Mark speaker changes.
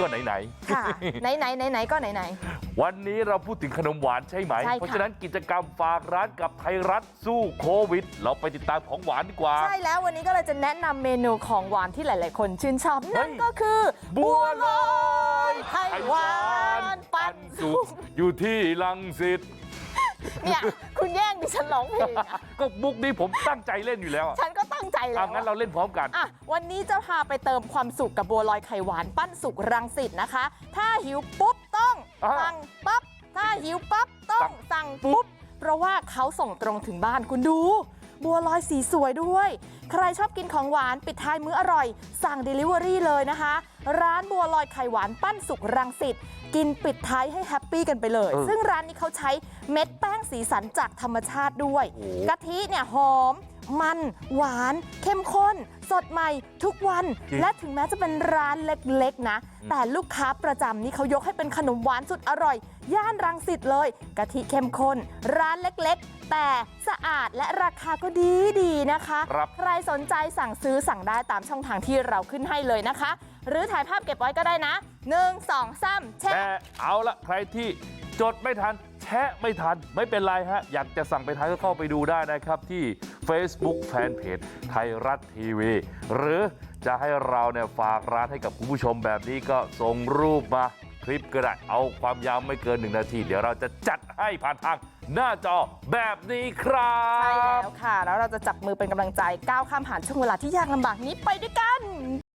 Speaker 1: ก็ไหน
Speaker 2: ค่ะไหนไหนไหนไหนก็ไหนไหน
Speaker 1: ๆวันนี้เราพูดถึงขนมหวานใช่ไหม
Speaker 2: ใช่ค่ะ
Speaker 1: เพราะฉะนั้นกิจกรรมฝากร้านกับไทยรัฐสู้โควิด เราไปติดตามของหวานดีกว่า
Speaker 2: ใช่แล้ววันนี้ก็เลยจะแนะนำเมนูของหวานที่หลาย ๆ คนชื่นชอบนั่น
Speaker 1: เฮ้ย
Speaker 2: ก็คือ
Speaker 1: บัวลอย
Speaker 2: ไข่หวาน ปั่น
Speaker 1: สุ
Speaker 2: สุ
Speaker 1: ก
Speaker 2: ก
Speaker 1: อยู่ที่ลังสิต
Speaker 2: เนี่ยคุณแย่งดิฉันร้องเพลงอะ
Speaker 1: ก็มุกนี้ผมตั้งใจเล่นอยู่แล้วอะ
Speaker 2: ฉันก็ตั้งใจแล้
Speaker 1: เอา
Speaker 2: ว
Speaker 1: งั้นเราเล่นพร้อมกัน
Speaker 2: อะวันนี้จะพาไปเติมความสุขกับบัวลอยไข่หวานปั้นสุกรังสิตนะคะ ถ้าหิวปุ๊บต้อง
Speaker 1: อ่า
Speaker 2: สั่งปั๊บถ้าหิวปั๊บต้องสั่งปุ๊บ เพราะว่าเขาส่งตรงถึงบ้านคุณดู บัวลอยสีสวยด้วย ใครชอบกินของหวานปิดท้ายมื้ออร่อย สั่ง Delivery เลยนะคะ ร้านบัวลอยไข่หวานปั้นสุกรังสิตกินปิดท้ายให้แฮปปี้กันไปเลย
Speaker 1: เออ
Speaker 2: ซึ่งร้านนี้เขาใช้เม็ดแป้งสีสันจากธรรมชาติด้วย
Speaker 1: โอ้
Speaker 2: กะทิเนี่ยหอม มันหวาน เข้มข้น สดใหม่ทุกวัน
Speaker 1: จริง
Speaker 2: และถึงแม้จะเป็นร้านเล็กๆนะ
Speaker 1: อืม
Speaker 2: แต่ลูกค้าประจำนี่เขายกให้เป็นขนมหวานสุดอร่อย ย่านรังสิตเลยกะทิเข้มข้น ร้านเล็กๆ แต่สะอาดและราคาก็ดีดีๆนะคะ
Speaker 1: ครับ
Speaker 2: ใครสนใจสั่งซื้อสั่งได้ตามช่องทางที่เราขึ้นให้เลยนะคะ หรือถ่ายภาพเก็บไว้ก็ได้นะ 1 2 3แชะ
Speaker 1: แต่เอาละใครที่จดไม่ทัน แชะไม่ทันไม่เป็นไรฮะอยากจะสั่งไปทานก็เข้าไปดูได้นะครับที่ Facebook Fanpage ไทยรัฐทีวี หรือจะให้เราเนี่ยฝากร้านให้กับคุณผู้ชมแบบนี้ก็ส่งรูปมาคลิปก็ได้เอาความยาวไม่เกินหนึ่งนาที เดี๋ยวเราจะจัดให้ผ่านทางหน้าจอแบบนี้ครับ
Speaker 2: ใช่แล้วค่ะ แล้วเราจะจับมือเป็นกำลังใจก้าวข้ามผ่านช่วงเวลาที่ยากลำบากนี้ไปด้วยกัน